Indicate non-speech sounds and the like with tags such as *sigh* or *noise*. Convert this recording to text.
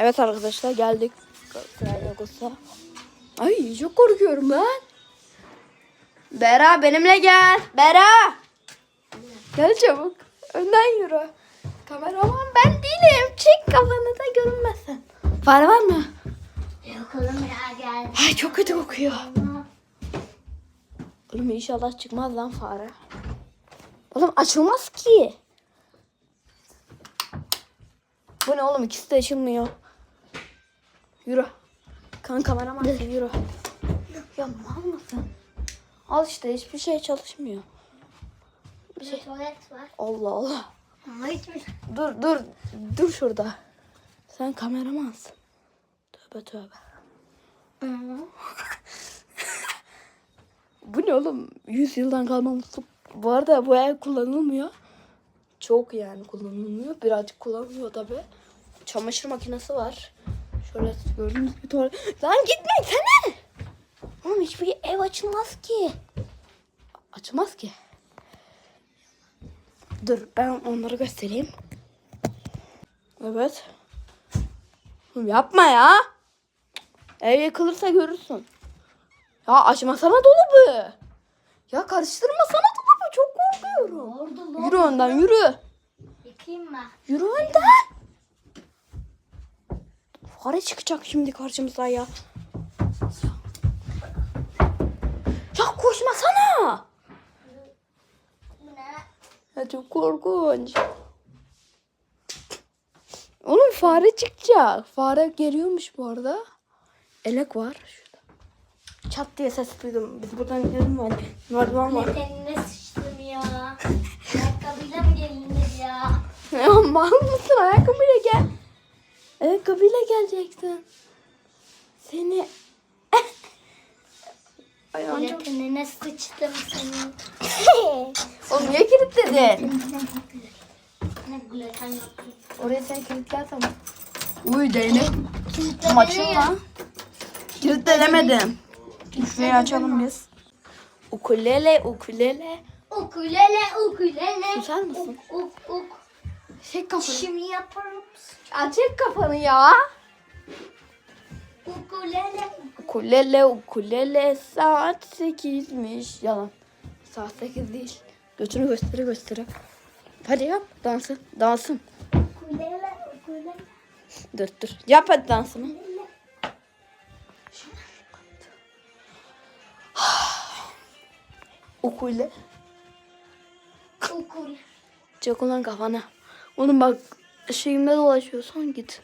Evet arkadaşlar geldik. Galatasaray. Ay çok korkuyorum ben. Bera benimle gel. Bera. Gel çabuk. Önden yürü. Kameraman ben değilim. Çek kafanı da görünmesin. Fare var mı? Yok oğlum ya gel. Ay çok kötü kokuyor. Oğlum inşallah çıkmaz lan fare. Oğlum açılmaz ki. Bu ne oğlum ikisi de açılmıyor. Yürü. Kan kameraman sen yürü. Ya mal mısın? Al işte hiçbir şey çalışmıyor. Bir şey. Tuvalet var. Allah Allah. Ama hiçbir Dur dur dur şurada. Sen kameramansın. Tövbe tövbe. Bu ne oğlum? 100 yıldan kalma musluk. Bu arada bu ev kullanılmıyor. Çok yani kullanılmıyor. Birazcık kullanılıyor tabi. Çamaşır makinesi var. Şöyle gördüğünüz gibi tuvalet. Lan gitme sene. Oğlum hiçbir ev açılmaz ki. Açılmaz ki. Dur ben onları göstereyim. Evet. Oğlum yapma ya. Ev yakılırsa görürsün. Ya açmasana dolabı. Ya karıştırmasana dolabı. Çok korkuyorum. Orada. Yürü önden yürü. Yıkayayım mı? Yürü önden. Fare çıkacak şimdi karşımıza ya. Ya koşmasana. Ya çok korkunç. Oğlum fare çıkacak. Fare geliyormuş bu arada. Elek var şurada. Çat diye ses duydum. Biz buradan gidelim mi? Merdiven var. Nedenine sıçtım ya. Ayakkabıyla mı gelindiniz ya? Ya mal mısın? Ayakkabıyla. Ayakkabıyla geleceksin. Seni... *laughs* Nedenine sıçtım senin. *laughs* Oğlum niye kilitledin? Oraya sen kilitlersen. Uy değnek. Maçın lan. Kilitlemedim. Şurayı açalım biz. Ukulele, ukulele. Ukulele ukulele. Susar mısın? Uk uk. Çek kafanı. Şimdi yaparım. Ya çek kafanı ya. Ukulele. Ukulele, ukulele saat sekizmiş. Yalan. Saat sekiz değil. Götünü göstere göstere. Hadi yap dansı. Dansın. Ukulele ukulele. Dur dur. Yap hadi dansını. Ukule. Ukul. Çek ulan kafana. Oğlum bak şeyimde dolaşıyorsan git.